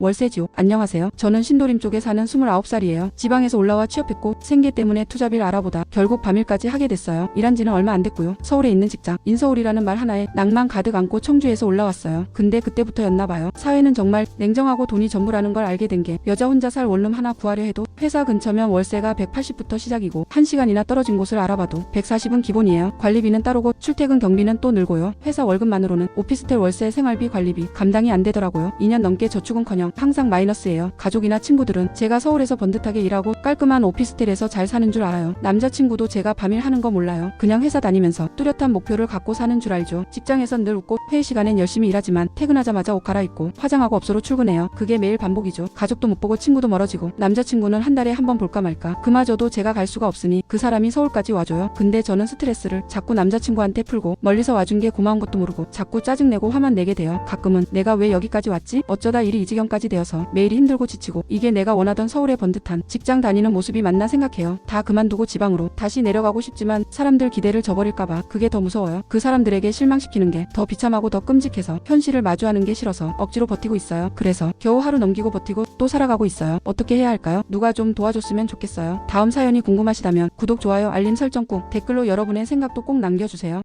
월세 지옥. 안녕하세요. 저는 신도림 쪽에 사는 29살이에요. 지방에서 올라와 취업했고 생계 때문에 투잡일 알아보다 결국 밤일까지 하게 됐어요. 일한 지는 얼마 안 됐고요. 서울에 있는 직장. 인서울이라는 말 하나에 낭만 가득 안고 청주에서 올라왔어요. 근데 그때부터였나 봐요. 사회는 정말 냉정하고 돈이 전부라는 걸 알게 된 게 여자 혼자 살 원룸 하나 구하려 해도 회사 근처면 월세가 180부터 시작이고 1시간이나 떨어진 곳을 알아봐도 140은 기본이에요. 관리비는 따로고 출퇴근 경비는 또 늘고요. 회사 월급만으로는 오피스텔 월세 생활비 관리비 감당이 안 되더라고요. 2년 넘게 저축은커녕 항상 마이너스예요. 가족이나 친구들은 제가 서울에서 번듯하게 일하고 깔끔한 오피스텔에서 잘 사는 줄 알아요. 남자친구도 제가 밤일 하는 거 몰라요. 그냥 회사 다니면서 뚜렷한 목표를 갖고 사는 줄 알죠. 직장에선 늘 웃고 회의 시간엔 열심히 일하지만 퇴근하자마자 옷 갈아입고 화장하고 업소로 출근해요. 그게 매일 반복이죠. 가족도 못 보고 친구도 멀어지고 남자친구는 한 달에 한 번 볼까 말까. 그마저도 제가 갈 수가 없으니 그 사람이 서울까지 와줘요. 근데 저는 스트레스를 자꾸 남자친구한테 풀고 멀리서 와준 게 고마운 것도 모르고 자꾸 짜증내고 화만 내게 돼요. 가끔은 내가 왜 여기까지 왔지? 어쩌다 일이 이 지경 까지 되어서 매일이 힘들고 지치고 이게 내가 원하던 서울의 번듯한 직장 다니는 모습이 맞나 생각해요. 다 그만두고 지방으로 다시 내려가고 싶지만 사람들 기대를 저버릴까봐 그게 더 무서워요. 그 사람들에게 실망시키는 게 더 비참하고 더 끔찍해서 현실을 마주하는 게 싫어서 억지로 버티고 있어요. 그래서 겨우 하루 넘기고 버티고 또 살아가고 있어요. 어떻게 해야 할까요? 누가 좀 도와줬으면 좋겠어요. 다음 사연이 궁금하시다면 구독, 좋아요, 알림 설정 꼭 댓글로 여러분의 생각도 꼭 남겨주세요.